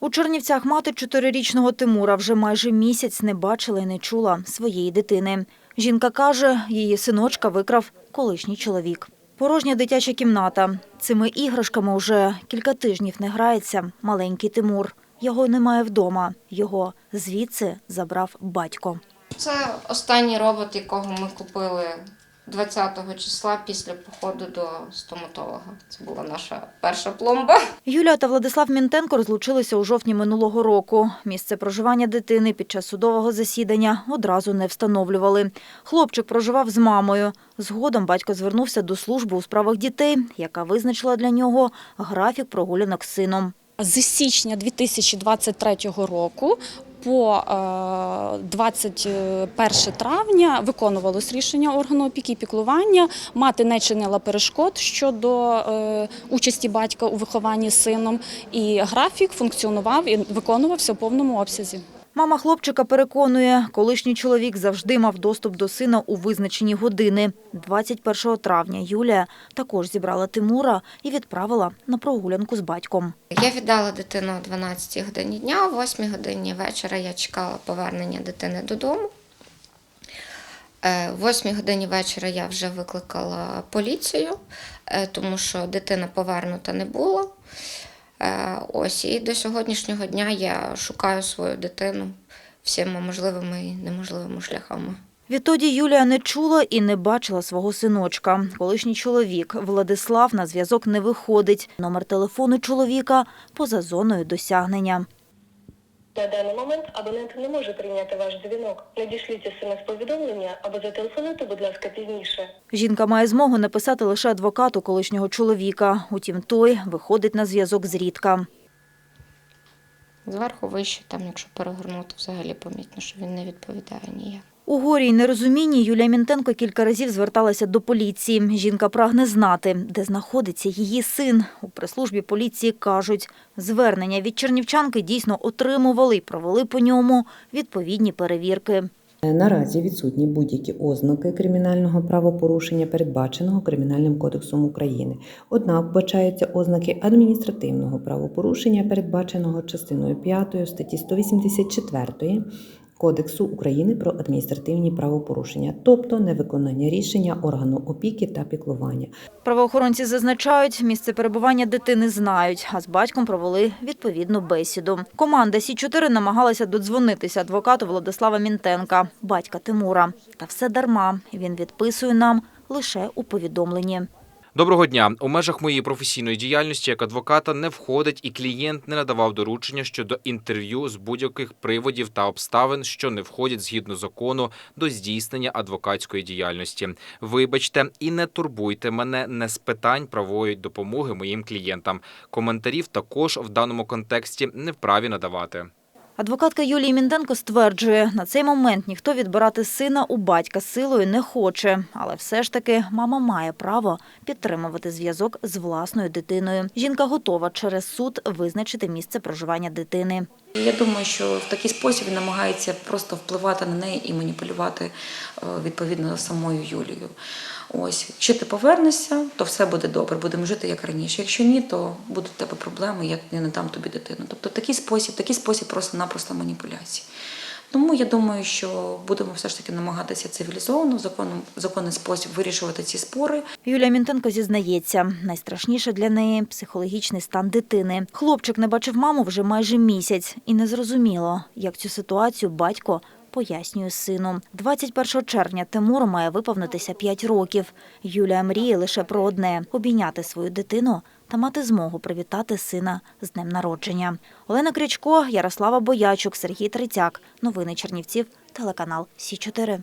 У Чернівцях мати чотирирічного Тимура вже майже місяць не бачила і не чула своєї дитини. Жінка каже, її синочка викрав колишній чоловік. Порожня дитяча кімната. Цими іграшками уже кілька тижнів не грається маленький Тимур. Його немає вдома. Його звідси забрав батько. Це останній робот, якого ми купили 20-го числа після походу до стоматолога. Це була наша перша пломба. Юлія та Владислав Мінтенко розлучилися у жовтні минулого року. Місце проживання дитини під час судового засідання одразу не встановлювали. Хлопчик проживав з мамою. Згодом батько звернувся до служби у справах дітей, яка визначила для нього графік прогулянок з сином. З січня 2023 року по е, 21 травня виконувалось рішення органу опіки і піклування. Мати не чинила перешкод щодо е, участі батька у вихованні сином, і графік функціонував і виконувався в повному обсязі. Мама хлопчика переконує, колишній чоловік завжди мав доступ до сина у визначені години. 21 травня Юлія також зібрала Тимура і відправила на прогулянку з батьком. Я віддала дитину о 12 годині дня, о 8 годині вечора я чекала повернення дитини додому. Е, О 8 годині вечора я вже викликала поліцію, е, тому що дитина повернута не була. Е, Ось і до сьогоднішнього дня я шукаю свою дитину всіма можливими і неможливими шляхами. Відтоді Юлія не чула і не бачила свого синочка. Колишній чоловік Владислав на зв'язок не виходить. Номер телефону чоловіка поза зоною досягнення. На даний момент абонент не може прийняти ваш дзвінок. Надішліть смс-повідомлення або зателефонуйте, будь ласка, пізніше. Жінка має змогу написати лише адвокату колишнього чоловіка. Утім, той виходить на зв'язок зрідка. Зверху вище, там, якщо перегорнути, взагалі помітно, що він не відповідає ніяк. У горі й нерозумінні Юлія Мінтенко кілька разів зверталася до поліції. Жінка прагне знати, де знаходиться її син. У прес-службі поліції кажуть, звернення від чернівчанки дійсно отримували і провели по ньому відповідні перевірки. Наразі відсутні будь-які ознаки кримінального правопорушення, передбаченого Кримінальним кодексом України. Однак вбачаються ознаки адміністративного правопорушення, передбаченого частиною 5 статті 184 Кодексу України про адміністративні правопорушення, тобто невиконання рішення органу опіки та піклування. Правоохоронці зазначають, місце перебування дитини знають, а з батьком провели відповідну бесіду. Команда Сі-4 намагалася додзвонитися адвокату Владислава Мінтенка, батька Тимура. Та все дарма. Він відписує нам лише у повідомленні. Доброго дня. У межах моєї професійної діяльності як адвоката не входить і клієнт не надавав доручення щодо інтерв'ю з будь-яких приводів та обставин, що не входять згідно закону до здійснення адвокатської діяльності. Вибачте і не турбуйте мене не з питань правової допомоги моїм клієнтам. Коментарів також в даному контексті не вправі надавати. Адвокатка Юлії Мінденко стверджує, на цей момент ніхто відбирати сина у батька силою не хоче. Але все ж таки мама має право підтримувати зв'язок з власною дитиною. Жінка готова через суд визначити місце проживання дитини. Я думаю, що в такий спосіб він намагається просто впливати на неї і маніпулювати е, відповідно самою Юлією. Ось, якщо ти повернешся, то все буде добре, будемо жити як раніше. Якщо ні, то будуть в тебе проблеми, я не дам тобі дитину. Тобто такий спосіб, такий спосіб просто-напросто маніпуляції. Тому я думаю, що будемо все ж таки намагатися цивілізовано, законом, законний спосіб вирішувати ці спори. Юлія Мінтенко зізнається, найстрашніше для неї психологічний стан дитини. Хлопчик не бачив маму вже майже місяць, і не зрозуміло, як цю ситуацію батько пояснює сину. 21 червня Тимуру має виповнитися 5 років. Юлія мріє лише про одне обійняти свою дитину та мати змогу привітати сина з днем народження. Олена Крячко, Ярослава Боячук, Сергій Трицяк. Новини Чернівців, телеканал Сі 4